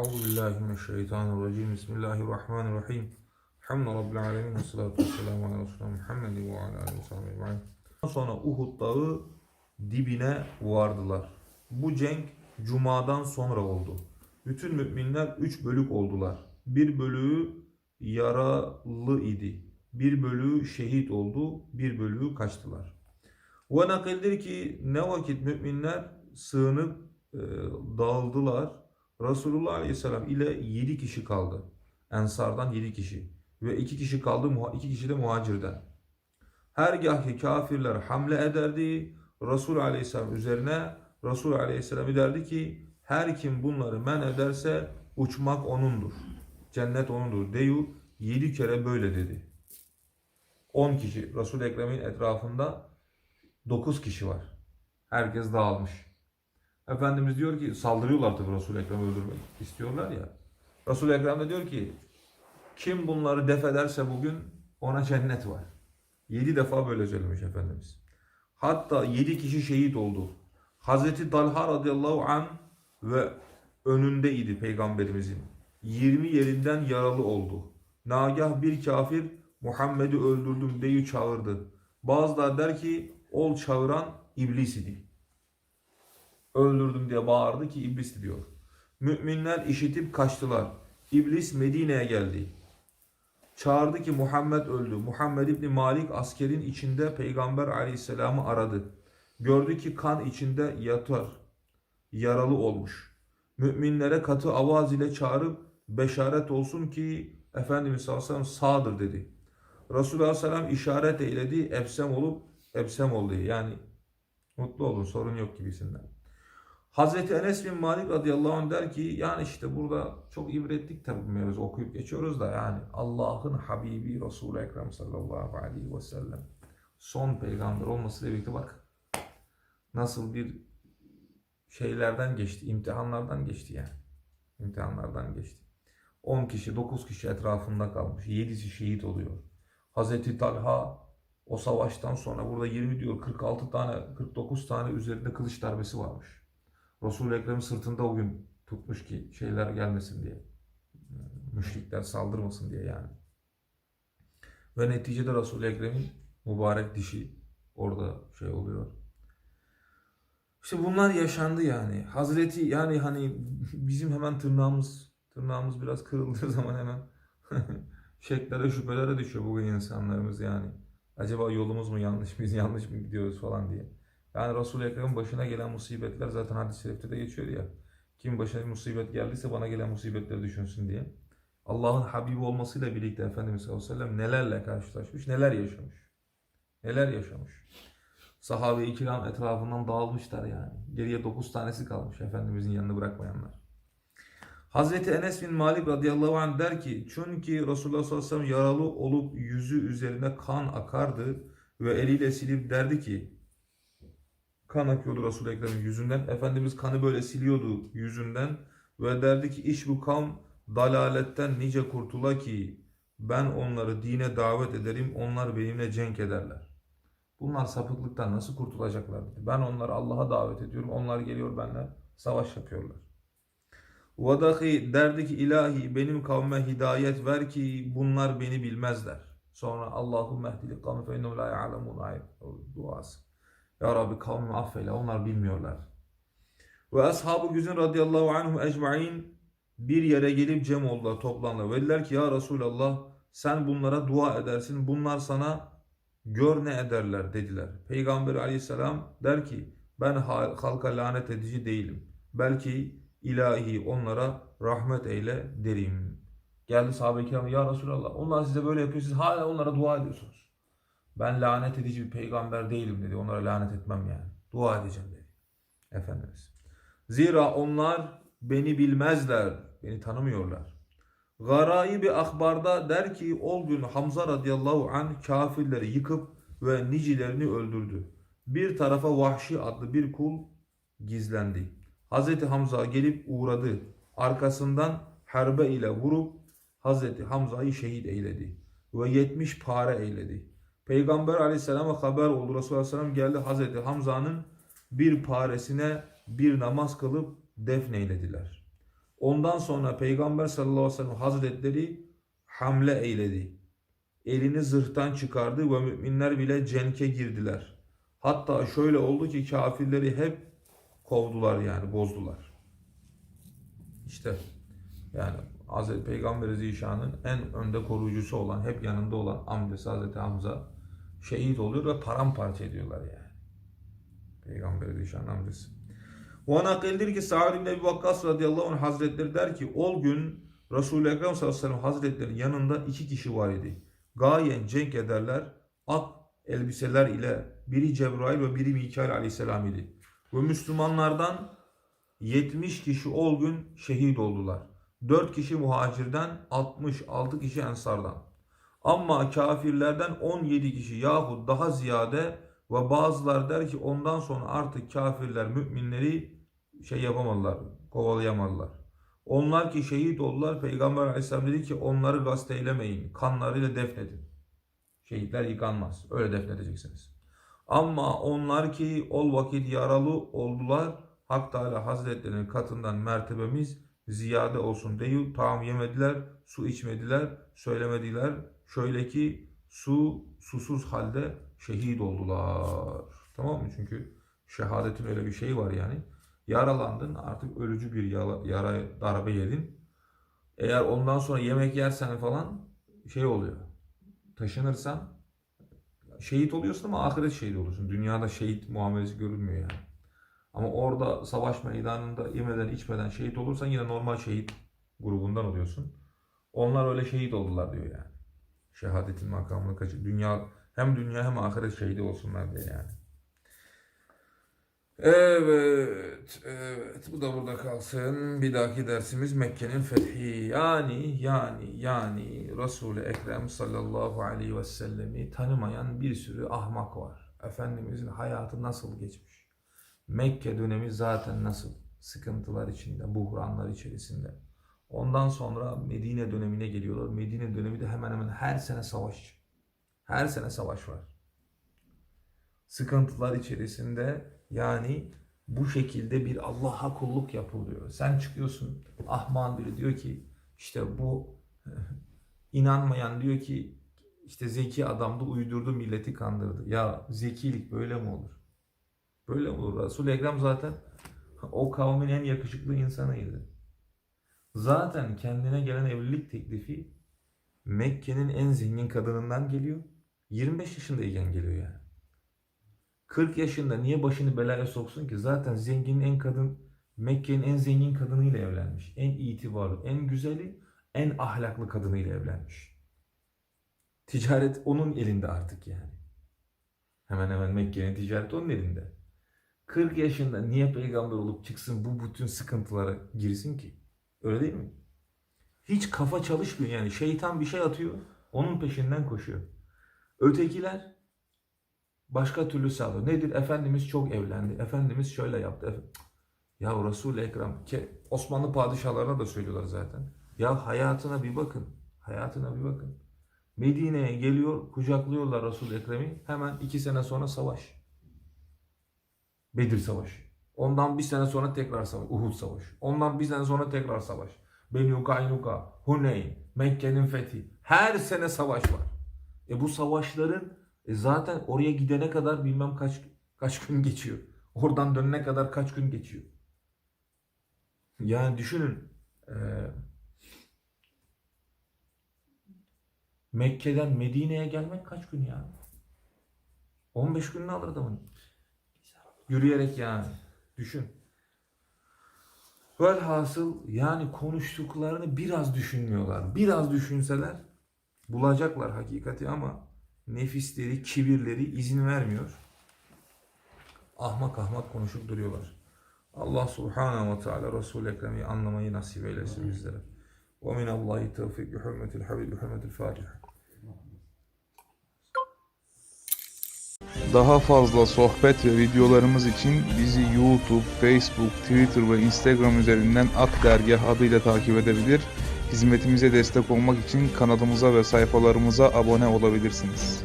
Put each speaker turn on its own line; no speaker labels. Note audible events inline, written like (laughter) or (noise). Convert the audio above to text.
Euzu billahi mineşşeytanirracim. Bismillahirrahmanirrahim. Hamdü rabbil alamin ve salatu vesselamu ala Resulina Muhammed ve ala alihi ve sahbihi ecmaîn. Sonra Uhud dağı dibine vardılar. Bu cenk Cuma'dan sonra oldu. Bütün müminler üç bölük oldular. Bir bölüğü yaralı idi. Bir bölüğü şehit oldu. Bir bölüğü kaçtılar. Ve nakildir ki ne vakit müminler sığınıp e, dağıldılar. Resulullah Aleyhisselam ile 7 kişi kaldı. Ensardan 7 kişi. Ve 2 kişi kaldı, muha- iki kişi de muhacirden. Hergahki kafirler hamle ederdi. Resul Aleyhisselam üzerine Resul Aleyhisselam derdi ki her kim bunları men ederse uçmak onundur. Cennet onundur. Deyu 7 kere böyle dedi. 10 kişi Resul Ekrem'in etrafında 9 kişi var. Herkes dağılmış. Efendimiz diyor ki saldırıyorlar tabii Resul-i Ekrem'i öldürmek istiyorlar ya. Resul-i Ekrem de diyor ki kim bunları def ederse bugün ona cennet var. Yedi defa böyle söylemiş Efendimiz. Hatta yedi kişi şehit oldu. Hazreti Talha radıyallahu an ve önündeydi peygamberimizin. 20 yerinden yaralı oldu. Nagah bir kafir Muhammed'i öldürdüm deyi çağırdı. Bazıları der ki ol çağıran iblis idi öldürdüm diye bağırdı ki iblisti diyor. Müminler işitip kaçtılar. İblis Medine'ye geldi. Çağırdı ki Muhammed öldü. Muhammed İbni Malik askerin içinde Peygamber aleyhisselamı aradı. Gördü ki kan içinde yatar. Yaralı olmuş. Müminlere katı avaz ile çağırıp beşaret olsun ki Efendimiz sallallahu aleyhi ve sellem sağdır dedi. Resulullah sellem işaret eyledi. Ebsem olup ebsem oldu. Yani mutlu olun sorun yok gibisinden. Hazreti Enes bin Malik radıyallahu anh der ki yani işte burada çok ibretlik tabi mevzu okuyup geçiyoruz da yani Allah'ın Habibi Resul-i Ekrem sallallahu aleyhi ve sellem son peygamber olmasıyla birlikte bak nasıl bir şeylerden geçti, imtihanlardan geçti yani. İmtihanlardan geçti. 10 kişi, 9 kişi etrafında kalmış. 7'si şehit oluyor. Hazreti Talha o savaştan sonra burada 20 diyor 46 tane 49 tane üzerinde kılıç darbesi varmış. Resul-i Ekrem'in sırtında o gün tutmuş ki şeyler gelmesin diye. Müşrikler saldırmasın diye yani. Ve neticede Resul-i Ekrem'in mübarek dişi orada şey oluyor. İşte bunlar yaşandı yani. Hazreti yani hani bizim hemen tırnağımız tırnağımız biraz kırıldığı zaman hemen (laughs) şeklere şüphelere düşüyor bugün insanlarımız yani. Acaba yolumuz mu yanlış biz yanlış mı gidiyoruz falan diye. Yani Resul-i Ekrem'in başına gelen musibetler zaten hadis-i şerifte de geçiyor ya. Kim başına bir musibet geldiyse bana gelen musibetleri düşünsün diye. Allah'ın Habibi olmasıyla birlikte Efendimiz sallallahu aleyhi ve sellem nelerle karşılaşmış, neler yaşamış. Neler yaşamış. Sahabe-i kiram etrafından dağılmışlar yani. Geriye 9 tanesi kalmış Efendimizin yanını bırakmayanlar. Hazreti Enes bin Malik radıyallahu anh der ki çünkü Resulullah sallallahu aleyhi ve sellem yaralı olup yüzü üzerine kan akardı ve eliyle silip derdi ki kan akıyordu Resul-i Ekrem'in yüzünden. Efendimiz kanı böyle siliyordu yüzünden ve derdi ki iş bu kavm dalaletten nice kurtula ki ben onları dine davet ederim onlar benimle cenk ederler. Bunlar sapıklıktan nasıl kurtulacaklar. Ben onları Allah'a davet ediyorum. Onlar geliyor benimle savaş yapıyorlar. Vadahi derdi ki ilahi benim kavme hidayet ver ki bunlar beni bilmezler. Sonra Allahümme ehdili kavme fe la ya'lemun duası. Ya Rabbi kavmimi affeyle onlar bilmiyorlar. Ve ashabı güzün radıyallahu anhum ecmain bir yere gelip cem oldular toplandılar. Ve dediler ki ya Resulallah sen bunlara dua edersin. Bunlar sana gör ne ederler dediler. Peygamber aleyhisselam der ki ben halka lanet edici değilim. Belki ilahi onlara rahmet eyle derim. Geldi sahabe-i kiram ya Resulallah onlar size böyle yapıyor siz hala onlara dua ediyorsunuz. Ben lanet edici bir peygamber değilim dedi. Onlara lanet etmem yani. Dua edeceğim dedi. Efendimiz. Zira onlar beni bilmezler. Beni tanımıyorlar. Garai bir akbarda der ki o gün Hamza radıyallahu an kafirleri yıkıp ve nicilerini öldürdü. Bir tarafa Vahşi adlı bir kul gizlendi. Hazreti Hamza gelip uğradı. Arkasından harbe ile vurup Hazreti Hamza'yı şehit eyledi. Ve 70 pare eyledi. Peygamber aleyhisselama haber oldu. Resulullah aleyhisselam geldi Hazreti Hamza'nın bir paresine bir namaz kılıp defneylediler. Ondan sonra Peygamber sallallahu aleyhi ve sellem hazretleri hamle eyledi. Elini zırhtan çıkardı ve müminler bile cenke girdiler. Hatta şöyle oldu ki kafirleri hep kovdular yani bozdular. İşte yani Hazreti Peygamber Zişan'ın en önde koruyucusu olan, hep yanında olan amcası Hazreti Hamza şehit oluyor ve paramparça ediyorlar yani. Peygamber Zişan'ın amcası. O nakildir ki Sa'd ibn Ebi Vakkas radıyallahu anh hazretleri der ki o gün Resul-i Ekrem sallallahu aleyhi ve sellem hazretlerinin yanında iki kişi var idi. Gayen cenk ederler ak elbiseler ile biri Cebrail ve biri Mikail aleyhisselam idi. Ve Müslümanlardan 70 kişi o gün şehit oldular. 4 kişi muhacirden, 66 kişi ensardan. Ama kafirlerden 17 kişi yahut daha ziyade ve bazılar der ki ondan sonra artık kafirler müminleri şey yapamadılar, kovalayamadılar. Onlar ki şehit oldular. Peygamber aleyhisselam dedi ki onları gasp eylemeyin. Kanlarıyla defnedin. Şehitler yıkanmaz. Öyle defnedeceksiniz. Ama onlar ki ol vakit yaralı oldular. Hak Teala Hazretlerinin katından mertebemiz ziyade olsun değil. Taam yemediler, su içmediler, söylemediler. Şöyle ki su susuz halde şehit oldular. Tamam mı? Çünkü şehadetin öyle bir şeyi var yani. Yaralandın artık ölücü bir yara, yara darbe yedin. Eğer ondan sonra yemek yersen falan şey oluyor. Taşınırsan şehit oluyorsun ama ahiret şehit olursun. Dünyada şehit muamelesi görülmüyor yani. Ama orada savaş meydanında yemeden içmeden şehit olursan yine normal şehit grubundan oluyorsun. Onlar öyle şehit oldular diyor yani. Şehadetin makamını kaçır. Dünya hem dünya hem ahiret şehidi olsunlar diye yani. Evet, evet. Bu da burada kalsın. Bir dahaki dersimiz Mekke'nin fethi. Yani, yani, yani Resul-i Ekrem sallallahu aleyhi ve sellemi tanımayan bir sürü ahmak var. Efendimizin hayatı nasıl geçmiş? Mekke dönemi zaten nasıl? Sıkıntılar içinde, buhranlar içerisinde. Ondan sonra Medine dönemine geliyorlar. Medine dönemi de hemen hemen her sene savaş. Her sene savaş var. Sıkıntılar içerisinde yani bu şekilde bir Allah'a kulluk yapılıyor. Sen çıkıyorsun Ahman biri diyor ki işte bu (laughs) inanmayan diyor ki işte zeki adam da uydurdu milleti kandırdı. Ya zekilik böyle mi olur? Böyle mi olur? Resul-i Ekrem zaten o kavmin en yakışıklı insanıydı. Zaten kendine gelen evlilik teklifi Mekke'nin en zengin kadınından geliyor. 25 yaşındayken geliyor yani. 40 yaşında niye başını belaya soksun ki? Zaten zenginin en kadın, Mekke'nin en zengin kadınıyla evlenmiş. En itibarlı, en güzeli, en ahlaklı kadınıyla evlenmiş. Ticaret onun elinde artık yani. Hemen hemen Mekke'nin ticareti onun elinde. 40 yaşında niye peygamber olup çıksın bu bütün sıkıntılara girsin ki? Öyle değil mi? Hiç kafa çalışmıyor yani. Şeytan bir şey atıyor, onun peşinden koşuyor. Ötekiler başka türlü sağlıyor. Nedir? Efendimiz çok evlendi. Efendimiz şöyle yaptı. Ya Resul-i Ekrem ki Osmanlı padişahlarına da söylüyorlar zaten. Ya hayatına bir bakın. Hayatına bir bakın. Medine'ye geliyor, kucaklıyorlar Resul-i Ekrem'i. Hemen iki sene sonra savaş. Bedir Savaşı. Ondan bir sene sonra tekrar savaş. Uhud Savaşı. Ondan bir sene sonra tekrar savaş. Benu Kaynuka, Huneyn, Mekke'nin fethi. Her sene savaş var. E bu savaşların e zaten oraya gidene kadar bilmem kaç kaç gün geçiyor. Oradan dönene kadar kaç gün geçiyor. Yani düşünün. e, Mekke'den Medine'ye gelmek kaç gün ya? 15 gününü alır adamın. Yürüyerek yani. Düşün. Velhasıl yani konuştuklarını biraz düşünmüyorlar. Biraz düşünseler bulacaklar hakikati ama nefisleri, kibirleri izin vermiyor. Ahmak ahmak konuşup duruyorlar. Allah subhanahu ve teala Resul-i Ekrem'i anlamayı nasip eylesin bizlere. Ve minallahi tevfik bi hürmetil habib bi hürmetil Fatiha.
Daha fazla sohbet ve videolarımız için bizi YouTube, Facebook, Twitter ve Instagram üzerinden Ak Dergah adıyla takip edebilir, hizmetimize destek olmak için kanalımıza ve sayfalarımıza abone olabilirsiniz.